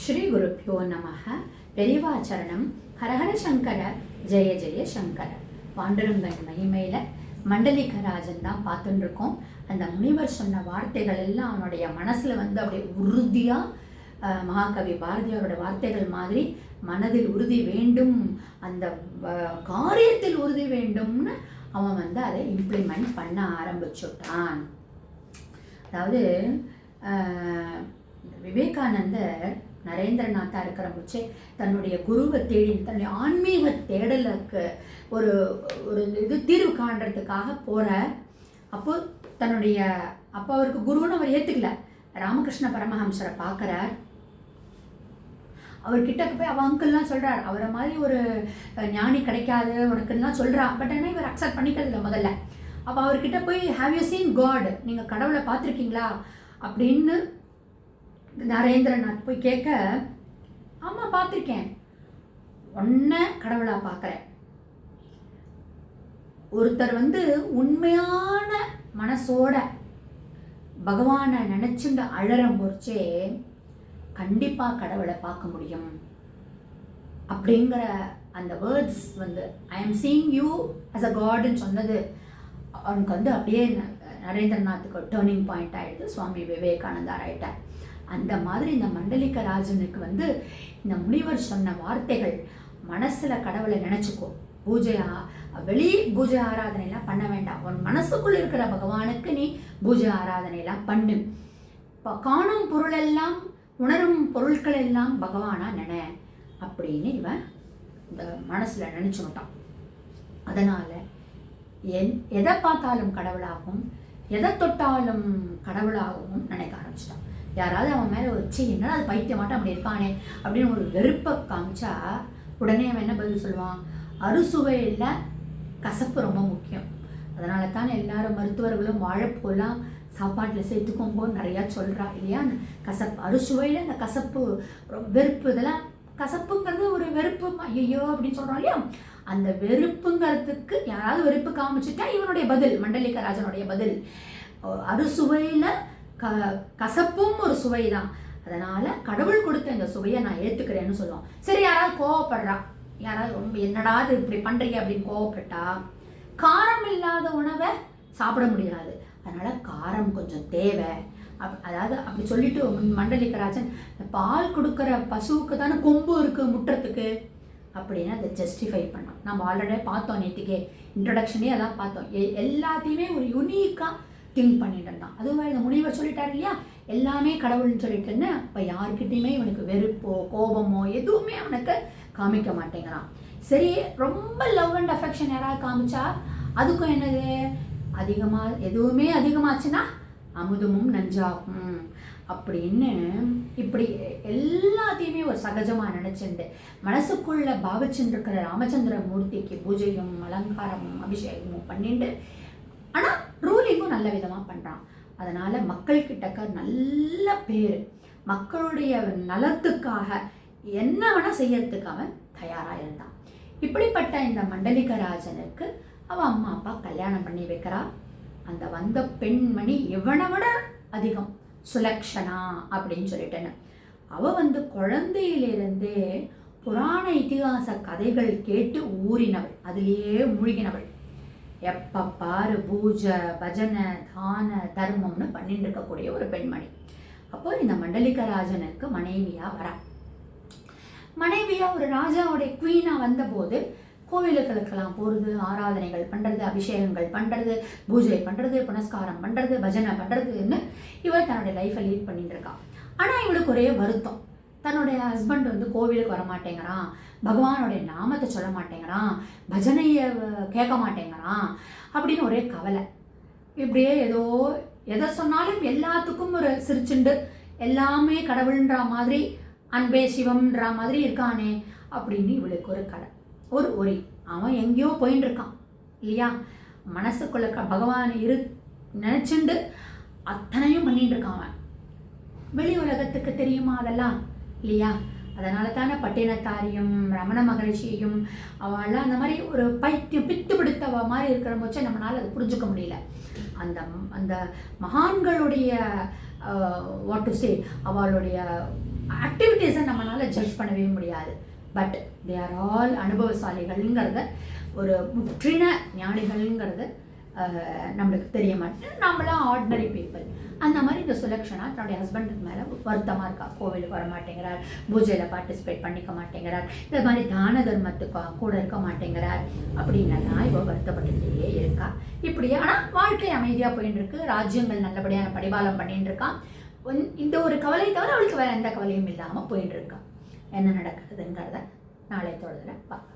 ஸ்ரீ குருப்பியோ நமக பெரிவாச்சரணம். ஹரஹர சங்கர ஜெய ஜெய சங்கர. பாண்டுரங்கன் மகிமையில மண்டலிகராஜன் தான் பார்த்துட்டு இருக்கோம் அந்த முனிவர் சொன்ன வார்த்தைகள் எல்லாம் அவனுடைய மனசுல வந்து அப்படியே உறுதியா மகாகவி பாரதியாரோட வார்த்தைகள் மாதிரி மனதில் உறுதி வேண்டும் அந்த காரியத்தில் உறுதி வேண்டும்னு அவன் வந்து அதை இம்ப்ளிமெண்ட் பண்ண ஆரம்பிச்சுட்டான். அதாவது விவேகானந்தர் நரேந்திரநாத்தா இருக்கிற தன்னுடைய குருவை தேடி தன்னுடைய ஆன்மீக தேடலுக்கு ஒரு ஒரு இது தீர்வு காண்றதுக்காக போகிற அப்போ தன்னுடைய அப்போ அவருக்கு குருன்னு அவர் ஏற்றுக்கல ராமகிருஷ்ண பரமஹம்சரை பார்க்குறார். அவர்கிட்ட போய் அவ அங்கிள்லாம் சொல்கிறார் அவரை மாதிரி ஒரு ஞானி கிடைக்காது உனக்குலாம் சொல்கிறா பட் ஆனால் இவர் அக்செப்ட் பண்ணிக்கிறது முதல்ல. அப்போ அவர்கிட்ட போய் ஹாவ் யூ சீன் காட் நீங்கள் கடவுளை பார்த்துருக்கீங்களா? அப்படின்னு நரேந்திரநாத் போய் கேட்க ஆமாம் பார்த்துருக்கேன். ஒன்றை கடவுளாக பார்க்குறேன். ஒருத்தர் வந்து உண்மையான மனசோட பகவானை நினச்சிண்டு அழறம் போச்சே கண்டிப்பாக கடவுளை பார்க்க முடியும். அப்படிங்கிற அந்த வேர்ட்ஸ் வந்து I am seeing you as a காட்னு சொன்னது அவனுக்கு வந்து அப்படியே ந- நரேந்திரநாத்துக்கு டேர்னிங் பாயிண்ட் ஆகிடுது சுவாமி விவேகானந்தார் ஆயிட்டார் அந்த மாதிரி இந்த மண்டலிக்க ராஜனுக்கு வந்து இந்த முனிவர் சொன்ன வார்த்தைகள் மனசில் கடவுளை நினச்சிக்கோ. பூஜை வெளி பூஜை ஆராதனைலாம் பண்ண வேண்டாம். உன் மனசுக்குள் இருக்கிற பகவானுக்கு நீ பூஜை ஆராதனைலாம் பண்ணு. இப்போ காணும் பொருளெல்லாம் உணரும் பொருட்கள் எல்லாம் பகவானா நினை அப்படின்னு இவன் இந்த மனசில் நினைச்சுட்டான் அதனால் என் எதை பார்த்தாலும் கடவுளாகவும் எதை தொட்டாலும் கடவுளாகவும் நினைக்க ஆரம்பிச்சிட்டான். யாராவது அவன் மேலே வச்சு என்னடா அது பைத்திய மாட்டோம் அப்படி இருக்கானே அப்படின்னு ஒரு வெறுப்பை காமிச்சா உடனே அவன் என்ன பதில் சொல்லுவான்? அறுசுவையில் கசப்பு ரொம்ப முக்கியம். அதனால தான் எல்லாரும் மருத்துவர்களும் வாழைப்பூலாம் சாப்பாட்டில் சேர்த்துக்கோங்கன்னு நிறையா சொல்கிறா இல்லையா? அந்த கசப்பு அறுசுவையில் அந்த கசப்பு வெறுப்பு இதெல்லாம் கசப்புங்கிறது ஒரு வெறுப்பு ஐயோ அப்படின்னு சொல்கிறோம் இல்லையா? அந்த வெறுப்புங்கிறதுக்கு யாராவது வெறுப்பு காமிச்சிட்டா இவனுடைய பதில் மண்டலிகராஜனுடைய பதில். அறுசுவையில் க கசப்பும் ஒரு சுவை தான் அதனால் கடவுள் கொடுத்த இந்த சுவையை நான் ஏற்றுக்கிறேன்னு சொல்லுவோம் சரி யாராவது கோவப்படுறா. யாராவது ரொம்ப என்னடா இது இப்படி பண்ணுறீங்க அப்படின்னு கோவப்பட்டா காரம் இல்லாத உணவை சாப்பிட முடியாது. அதனால் காரம் கொஞ்சம் தேவை. அப் அதாவது அப்படி சொல்லிட்டு மண்டலிக்கராஜன் மண்டலிகராஜன் பால் கொடுக்குற பசுவுக்கு தானே கொம்பு இருக்குது முட்டுறதுக்கு? அப்படின்னு அதை ஜஸ்டிஃபை பண்ணோம் நம்ம ஆல்ரெடி பார்த்தோம் நேற்றுக்கே இன்ட்ரடக்ஷனே அதான் பார்த்தோம். எல்லாத்தையுமே ஒரு யூனிக்காக திங்க் பண்ணிட்டு இருந்தான் அதுவும் இந்த முடிவை சொல்லிட்டாரு இல்லையா? எல்லாமே கடவுள்னு சொல்லிட்டுன்னு இப்போ யாருக்கிட்டையுமே இவனுக்கு வெறுப்போ கோபமோ எதுவுமே அவனுக்கு காமிக்க மாட்டேங்கிறான். சரி ரொம்ப லவ் அண்ட் அஃபெக்ஷன் யாராவது காமிச்சா அதுக்கும் என்னது? அதிகமாக எதுவுமே அதிகமாச்சுன்னா அமுதமும் நஞ்சாகும். அப்படின்னு இப்படி எல்லாத்தையுமே ஒரு சகஜமாக நினச்சிண்டு மனசுக்குள்ளே பாவிச்சுட்டு ராமச்சந்திர மூர்த்திக்கு பூஜையும் அலங்காரமும் அபிஷேகமும் பண்ணிண்டு ஆனால் ரூலிங்கும் நல்ல விதமாக பண்ணுறான் அதனால் மக்கள் கிட்டக்க நல்ல பேர் மக்களுடைய நலத்துக்காக என்ன வேணால் செய்யறதுக்கு அவன் தயாராக இருந்தான். இப்படிப்பட்ட இந்த மண்டலிகராஜனுக்கு அவன் அம்மா அப்பா கல்யாணம் பண்ணி வைக்கிறா. அந்த வந்த பெண்மணி எவனை விட அதிகம். சுலக்ஷனா அப்படின்னு சொல்லிட்டேன்னு. அவ வந்து குழந்தையிலிருந்தே புராண இதிகாச கதைகள் கேட்டு ஊறினவள். அதிலேயே மூழ்கினவள். எப்ப பாரு பூஜை பஜனை தான தர்மம்னு பண்ணிட்டு இருக்கக்கூடிய ஒரு பெண்மணி. அப்போ இந்த மண்டலிகராஜனுக்கு மனைவியா வரா. மனைவியா ஒரு ராஜாவுடைய குவீனா வந்தபோது கோவிலுகளுக்கெல்லாம் போகிறது ஆராதனைகள் பண்ணுறது அபிஷேகங்கள் பண்ணுறது பூஜை பண்ணுறது புனஸ்காரம் பண்ணுறது பஜனை பண்ணுறதுன்னு இவள் தன்னுடைய லைஃப்பை லீட் பண்ணிட்டு இருக்கான் ஆனால் இவளுக்கு ஒரே வருத்தம். தன்னுடைய ஹஸ்பண்ட் வந்து கோவிலுக்கு வர மாட்டேங்கிறான். பகவானுடைய நாமத்தை சொல்ல மாட்டேங்கிறான். பஜனையை கேட்க மாட்டேங்கிறான். அப்படின்னு ஒரே கவலை. இப்படியே ஏதோ எதை சொன்னாலும் எல்லாத்துக்கும் ஒரு சிரிச்சுண்டு எல்லாமே கடவுள்ன்ற மாதிரி அன்பே சிவம்ன்ற மாதிரி இருக்கானே அப்படின்னு இவளுக்கு ஒரு கடை ஒரு ஒரி அவன் எங்கேயோ போயின்னு இருக்கான். இல்லையா? மனசுக்குள்ள பகவான் இரு நினச்சிண்டு அத்தனையும் பண்ணிட்டு இருக்கான் அவன். வெளி உலகத்துக்கு தெரியுமா அதெல்லாம்? இல்லையா? அதனால தானே பட்டினத்தாரியும் ரமண மகரிஷியும் அவெல்லாம் அந்த மாதிரி ஒரு பைத்தியம் பித்து பிடித்தவ மாதிரி இருக்கிற போச்சே நம்மளால அதை புரிஞ்சுக்க முடியல. அந்த அந்த மகான்களுடைய வாட் டு சே அவளுடைய ஆக்டிவிட்டீஸை நம்மளால் ஜட்ஜ் பண்ணவே முடியாது. பட் தே ஆர் ஆல் அனுபவசாலிகள்ங்கிறத ஒரு முற்றின ஞானிகள்ங்கிறது நம்மளுக்கு தெரிய மாட்டேன் நம்மளாம் ஆர்டினரி பீப்புள் அந்த மாதிரி இந்த சுலக்ஷனா தன்னுடைய ஹஸ்பண்டுக்கு மேலே வருத்தமாக இருக்கா? கோவிலுக்கு வர மாட்டேங்கிறார். பூஜையில் பார்ட்டிசிபேட் பண்ணிக்க மாட்டேங்கிறார். இந்த மாதிரி தான தர்மத்துக்கு கூட இருக்க மாட்டேங்கிறார். அப்படின்னலாம் இவ வருத்தப்பட்டுகிட்டே இருக்கா. இப்படியே ஆனால் வாழ்க்கை அமைதியாக போயின்னு இருக்கு. ராஜ்யங்கள் நல்லபடியான படிபாலம் பண்ணிட்டு இருக்கான் இந்த ஒரு கவலை தவிர அவளுக்கு வேறு எந்த கவலையும் இல்லாமல் போயின்னு இருக்கா. என்ன நடக்குதுங்கிறத நாளை தொடர்ந்து பார்க்கலாம்.